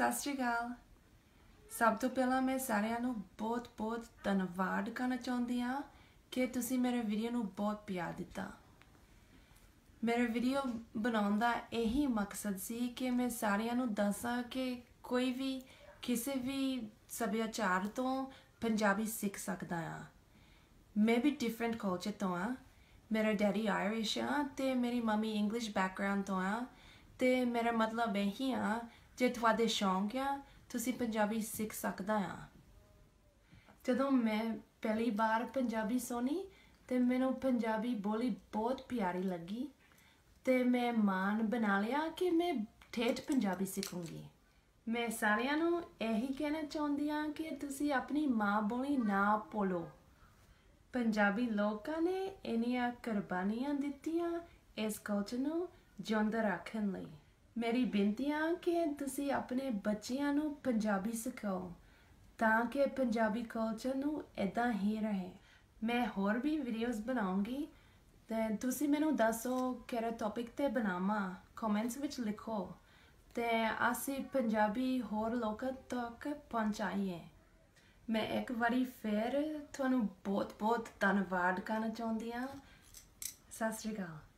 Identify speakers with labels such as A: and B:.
A: ਸਤਿ ਸ਼੍ਰੀ ਅਕਾਲ। ਸਭ ਤੋਂ ਪਹਿਲਾਂ ਮੈਂ ਸਾਰਿਆਂ ਨੂੰ ਬਹੁਤ-ਬਹੁਤ ਧੰਨਵਾਦ ਕਰਨਾ ਚਾਹੁੰਦੀ ਹਾਂ ਕਿ ਤੁਸੀਂ ਮੇਰੇ ਵੀਡੀਓ ਨੂੰ ਬਹੁਤ ਪਿਆਰ ਦਿੱਤਾ। ਮੇਰੇ ਵੀਡੀਓ ਬਣਾਉਣ ਦਾ ਇਹੀ ਮਕਸਦ ਸੀ ਕਿ ਮੈਂ ਸਾਰਿਆਂ ਨੂੰ ਦੱਸਾਂ ਕਿ ਕੋਈ ਵੀ, ਕਿਸੇ ਵੀ ਸੱਭਿਆਚਾਰ ਤੋਂ ਪੰਜਾਬੀ ਸਿੱਖ ਸਕਦਾ ਆ ਮੈਂ ਵੀ ਡਿਫਰੈਂਟ ਕਲਚਰ ਤੋਂ ਆ ਮੇਰਾ ਡੈਡੀ ਆਇਰਿਸ਼ ਆ ਤੇ ਮੇਰੀ ਮੰਮੀ ਇੰਗਲਿਸ਼ ਬੈਕਗ੍ਰਾਉਂਡ ਤੋਂ ਆ ਤੇ ਮੇਰਾ ਮਤਲਬ ਇਹੀ ਆ ਜੇ ਤੁਹਾਡੇ ਸ਼ੌਂਕ ਆ, ਤੁਸੀਂ ਪੰਜਾਬੀ ਸਿੱਖ ਸਕਦਾ ਆ। ਜਦੋਂ ਮੈਂ ਪਹਿਲੀ ਵਾਰ ਪੰਜਾਬੀ ਸੁਣੀ, ਤੇ ਮੈਨੂੰ ਪੰਜਾਬੀ ਬੋਲੀ ਬਹੁਤ ਪਿਆਰੀ ਲੱਗੀ, ਤੇ ਮੈਂ ਮਾਨ ਬਣਾ ਲਿਆ ਕਿ ਮੈਂ ਠੇਠ ਪੰਜਾਬੀ ਸਿੱਖੂੰਗੀ। ਮੈਂ ਸਾਰਿਆਂ ਨੂੰ ਇਹੀ ਕਹਿਣਾ ਚਾਹੁੰਦੀ ਹਾਂ ਕਿ ਤੁਸੀਂ ਆਪਣੀ ਮਾਂ ਬੋਲੀ ਨਾ ਭੁੱਲੋ। ਪੰਜਾਬੀ ਲੋਕਾਂ ਨੇ ਇੰਨੀਆਂ ਕੁਰਬਾਨੀਆਂ ਦਿੱਤੀਆਂ ਇਸ ਕਲਚਰ ਨੂੰ ਜਿਉਂਦਾ ਰੱਖਣ ਲਈ। ਮੇਰੀ ਬੇਨਤੀ ਆ ਕਿ ਤੁਸੀਂ ਆਪਣੇ ਬੱਚਿਆਂ ਨੂੰ ਪੰਜਾਬੀ ਸਿਖਾਓ, ਤਾਂ ਕਿ ਪੰਜਾਬੀ ਕਲਚਰ ਨੂੰ ਇਦਾਂ ਹੀ ਰਹੇ। ਮੈਂ ਹੋਰ ਵੀ ਵੀਡੀਓਜ਼ ਬਣਾਉਂਗੀ, ਤੇ ਤੁਸੀਂ ਮੈਨੂੰ ਦੱਸੋ ਕਿਹੜਾ ਟੌਪਿਕ ਤੇ ਬਣਾਵਾਂ ਕਮੈਂਟਸ ਵਿੱਚ ਲਿਖੋ। ਤੇ ਅਸੀਂ ਪੰਜਾਬੀ ਹੋਰ ਲੋਕਾਂ ਤੱਕ ਪਹੁੰਚਾਈਏ। ਮੈਂ ਇੱਕ ਵਾਰੀ ਫੇਰ ਤੁਹਾਨੂੰ ਬਹੁਤ ਬਹੁਤ ਧੰਨਵਾਦ ਕਰਨਾ ਚਾਹੁੰਦੀ ਹਾਂ ਸਤਿ ਸ਼੍ਰੀ ਅਕਾਲ।